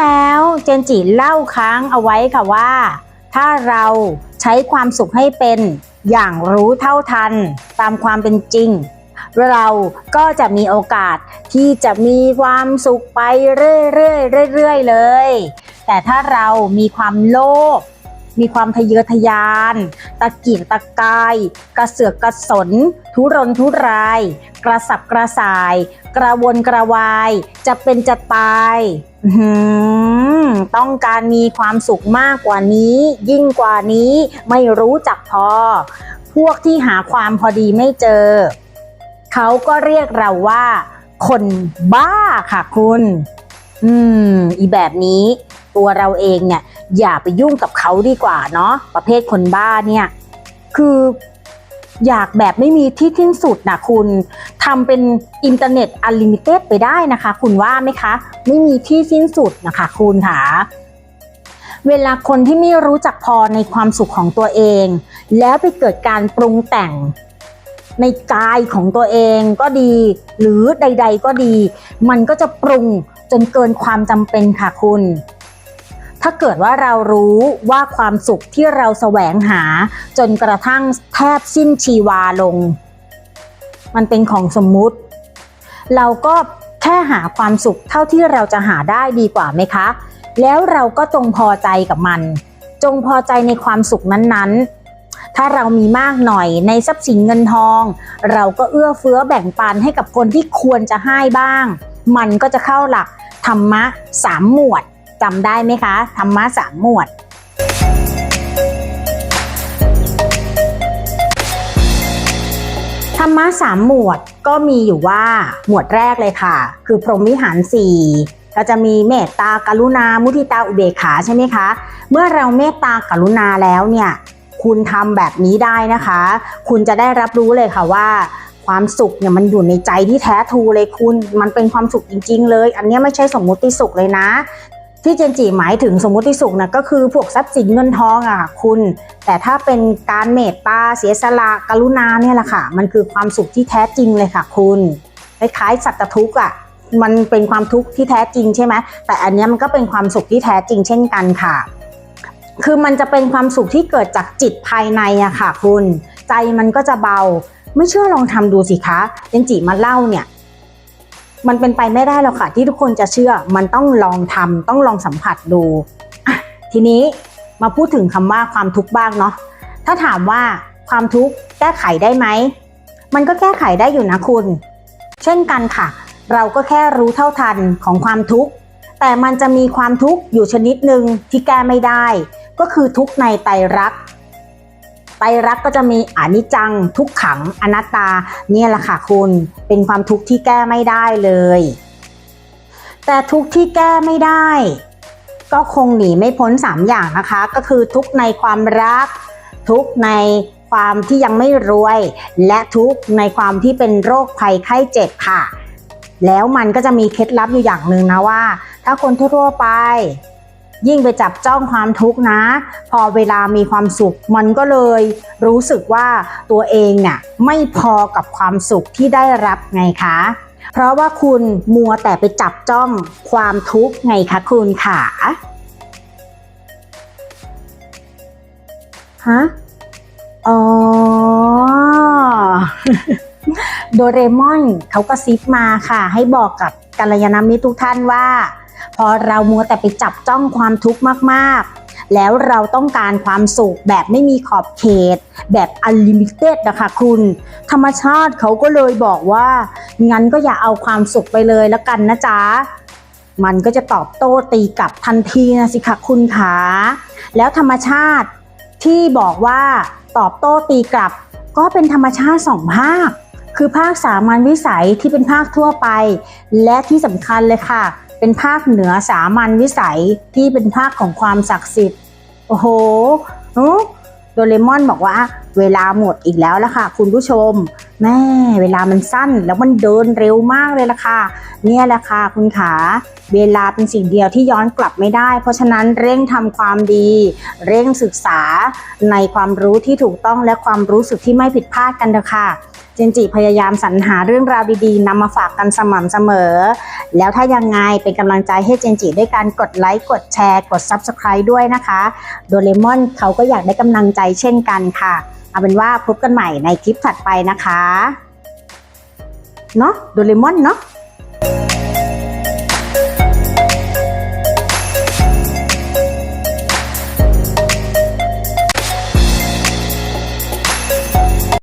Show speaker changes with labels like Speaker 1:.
Speaker 1: แล้วเจนจิเล่าค้างเอาไว้ค่ะว่า ถ้าเราใช้ความสุขให้เป็นอย่างรู้เท่าทันตามความเป็นจริง เราก็จะมีโอกาสที่จะมีความสุขไปเรื่อยๆเรื่อยๆเลย แต่ถ้าเรามีความโลภมีความทะเยอทะยาน ตะเกียกตะกาย กระเสือกกระสน ทุรนทุราย กระสับกระส่าย กระวนกระวาย จะเป็นจะตาย ต้องการมีความสุขมากกว่านี้ ยิ่งกว่านี้ไม่รู้จักพอ พวกที่หาความพอดีไม่เจอ เขาก็เรียกเราว่า คนบ้าค่ะคุณ อืม อีแบบนี้ตัวเราเองเนี่ย อย่าไปยุ่งกับเขาดีกว่าเนาะประเภทคนบ้าเนี่ย คือ อยากแบบไม่มีที่สิ้นสุดนะคุณทำเป็นอินเทอร์เน็ตอันลิมิเต็ดไปได้นะคะ คุณว่าไหมคะ ไม่มีที่สิ้นสุดนะคะ คุณค่ะเวลาคนที่ไม่รู้จักพอในความสุขของตัวเอง แล้วไปเกิดการปรุงแต่งในกายของตัวเองก็ดี หรือใด ๆ ก็ดี มันก็จะปรุงจนเกินความจำเป็นค่ะคุณ ถ้าเกิดว่าเรารู้ว่าความสุขที่เราแสวงหา จนกระทั่งแทบสิ้นชีวาลง มันเป็นของสมมุติ เราก็แค่หาความสุขเท่าที่เราจะหาได้ดีกว่าไหมคะ แล้วเราก็จงพอใจกับมัน จงพอใจในความสุขนั้นๆ ถ้าเรามีมากหน่อยในทรัพย์สินเงินทอง เราก็เอื้อเฟื้อแบ่งปันให้กับคนที่ควรจะให้บ้าง มันก็จะเข้าหลักธรรมะสามหมวด จำได้ไหมคะธรรมะสามหมวด ธรรมะสามหมวดก็มีอยู่ว่าหมวดแรกเลยค่ะ คือพรหมวิหารสี่ก็จะมีเมตตากรุณา มุทิตาอุเบกขาใช่ไหมคะ เมื่อเราเมตตากรุณาแล้วเนี่ยคุณทำแบบนี้ได้นะคะ คุณจะได้รับรู้เลยค่ะว่า ความสุขเนี่ยมันอยู่ในใจที่แท้ทูเลยคุณ มันเป็นความสุขจริง ๆ เลย อันนี้ไม่ใช่สมมุติสุขเลยนะ ที่เจนจีหมายถึงสมมติสุขนะก็คือพวกทรัพย์สินเงินทองอะค่ะคุณ แต่ถ้าเป็นการเมตตาเสียสละกรุณาเนี่ยแหละค่ะ มันคือความสุขที่แท้จริงเลยค่ะ คุณคล้ายๆสัตว์ทุกข์อะมันเป็นความทุกข์ที่แท้จริงใช่ไหมแต่อันนี้มันก็เป็นความสุขที่แท้จริงเช่นกันค่ะ คือมันจะเป็นความสุขที่เกิดจากจิตภายในอะค่ะ คุณ ใจมันก็จะเบา ไม่เชื่อลองทำดูสิคะเจนจิมาเล่าเนี่ย มันเป็นไปไม่ได้หรอกค่ะ ที่ทุกคนจะเชื่อมันต้องลองทำต้องลองสัมผัสดู ทีนี้มาพูดถึงคำว่าความทุกข์บ้างเนาะถ้าถามว่าความทุกข์แก้ไขได้ไหมมันก็แก้ไขได้อยู่นะคุณ เช่นกันค่ะ เราก็แค่รู้เท่าทันของความทุกข์แต่มันจะมีความทุกข์อยู่ชนิดหนึ่งที่แก้ไม่ได้ ก็คือทุกข์ในไตรักษ ไตรักก็จะมีอนิจจังทุกขังอนัตตา เนี่ยแหละค่ะคุณเป็นความทุกข์ที่แก้ไม่ได้เลย แต่ทุกข์ที่แก้ไม่ได้ ก็คงหนีไม่พ้น 3 อย่างนะคะ ก็คือทุกข์ในความรัก ทุกข์ในความที่ยังไม่รวย และทุกข์ในความที่เป็นโรคภัยไข้เจ็บค่ะ แล้วมันก็จะมีเคล็ดลับอยู่อย่างหนึ่งนะว่า ถ้าคนทั่วไป ยิ่งไปจับจ้องความทุกข์นะ พอเวลามีความสุขมันก็เลยรู้สึกว่าตัวเองเนี่ยไม่พอกับความสุขที่ได้รับไงคะ เพราะว่าคุณมัวแต่ไปจับจ้องความทุกข์ไงคะคุณขาฮะอ๋อโดเรมอนเขาก็ซิปมาค่ะ ให้บอกกับกัลยาณมิตรทุกท่านว่า อเรามัวแต่ไปจับจ้องความทุกข์มากๆ แล้วเราต้องการความสุขแบบไม่มีขอบเขต แบบอันลิมิเต็ดนะคะคุณ ธรรมชาติเขาก็เลยบอกว่า งั้นก็อย่าเอาความสุขไปเลยแล้วกันนะจ๊ะมันก็จะตอบโต้ตีกลับทันทีนะสิคะคุณขาแล้วธรรมชาติที่บอกว่าตอบโต้ตีกลับ ก็เป็นธรรมชาติสองภาค คือภาคสามัญวิสัยที่เป็นภาคทั่วไป และที่สำคัญเลยค่ะ เป็นภาคเหนือสามัญวิสัยที่เป็นภาคของความศักดิ์สิทธิ์ โอ้โหโดเรมอนบอกว่า เวลาหมดอีกแล้วละค่ะ คุณผู้ชม แม่เวลามันสั้นแล้วมันเดินเร็วมากเลยละค่ะ เนี่ยแหละค่ะคุณขาเวลาเป็นสิ่งเดียวที่ย้อนกลับไม่ได้ เพราะฉะนั้นเร่งทำความดี เร่งศึกษาในความรู้ที่ถูกต้องและความรู้สึกที่ไม่ผิดพลาดกันเถอะค่ะเจนจิพยายามสรรหาเรื่องราวดีๆนำมาฝากกันสม่ำเสมอ แล้วถ้ายังไงเป็นกำลังใจให้เจนจิด้วยการกดไลค์กดแชร์กด Subscribe ด้วยนะคะโดเรมอนเขาก็อยากได้กำลังใจเช่นกันค่ะ เอาเป็นว่าพบกันใหม่ในคลิปถัดไปนะคะเนาะโดเรมอนเนาะ